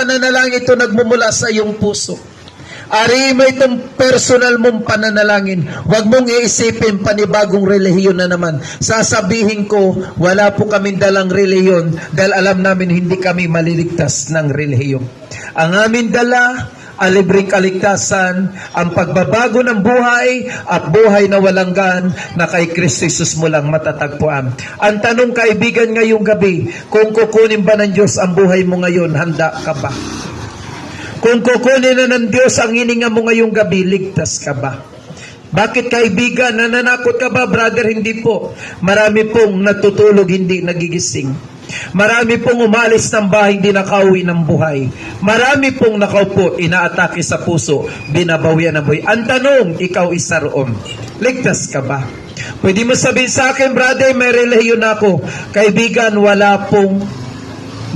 pananalangin ito nagmumula sa iyong puso. Ari mo itong personal mong pananalangin. Huwag mong iisipin panibagong relihiyon na naman. Sasabihin ko, wala po kaming dalang relihiyon dahil alam namin hindi kami maliligtas ng relihiyon. Ang aming dala, alibreng kaligtasan, ang pagbabago ng buhay at buhay na walang gan na kay Kristo Jesus mo lang matatagpuan. Ang tanong kaibigan ngayong gabi, kung kukunin ba ng Diyos ang buhay mo ngayon, handa ka ba? Kung kukunin na ng Diyos ang hininga mo ngayong gabi, ligtas ka ba? Bakit kaibigan, nananakot ka ba brother? Hindi po. Marami pong natutulog, hindi nagigising. Marami pong umalis ng bahay, hindi nakauwi ng buhay. Marami pong nakaupo, inaatake sa puso, binabawian ng buhay. Ang tanong, ikaw isa roon. Ligtas ka ba? Pwede mo sabihin sa akin, brother, may relihiyon ako. Kaibigan, wala pong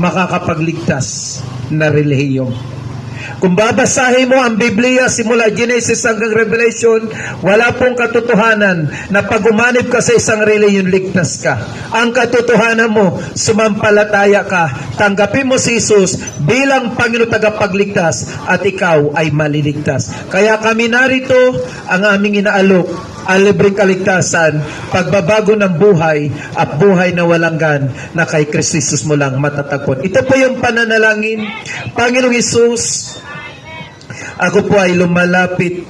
makakapagligtas na relihiyon. Kung babasahin mo ang Biblia simula Genesis hanggang Revelation, wala pong katotohanan na pag umanib ka sa isang reliyon, ligtas ka. Ang katotohanan mo, sumampalataya ka, tanggapin mo si Jesus bilang Panginoon tagapagligtas at ikaw ay maliligtas. Kaya kami narito, ang aming inaalok, ang libreng kaligtasan, pagbabago ng buhay at buhay na walang gan na kay Kristo Jesus mo lang matatagpon. Ito po yung pananalangin. Panginoong Jesus, ako po ay lumalapit,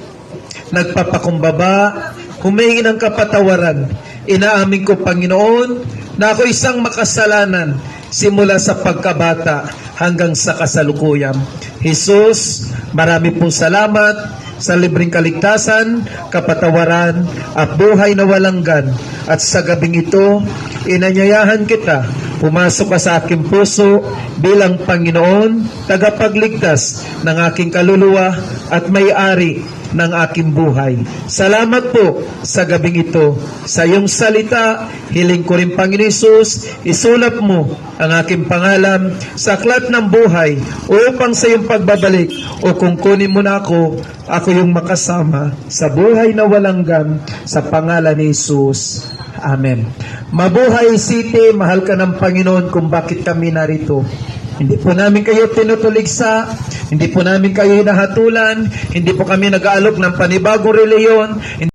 nagpapakumbaba, humingi ng kapatawaran. Inaamin ko, Panginoon, na ako isang makasalanan simula sa pagkabata hanggang sa kasalukuyan. Jesus, marami pong salamat sa libreng kaligtasan, kapatawaran, at buhay na walang gan. At sa gabing ito, inanyayahan kita, pumasok ka sa aking puso bilang Panginoon, tagapagligtas ng aking kaluluwa at may-ari ng aking buhay. Salamat po sa gabing ito. Sa iyong salita, hiling ko rin Panginoon Isus, isulap mo ang aking pangalan sa aklat ng buhay upang sa iyong pagbabalik o kung kunin mo na ako, ako yung makasama sa buhay na walang gam sa pangalan ni Jesus. Amen. Mabuhay City, mahal ka ng Panginoon kung bakit kami narito. Hindi po namin kayo tinutuligsa, hindi po namin kayo hinahatulan, hindi po kami nag-aalok ng panibagong reliyon,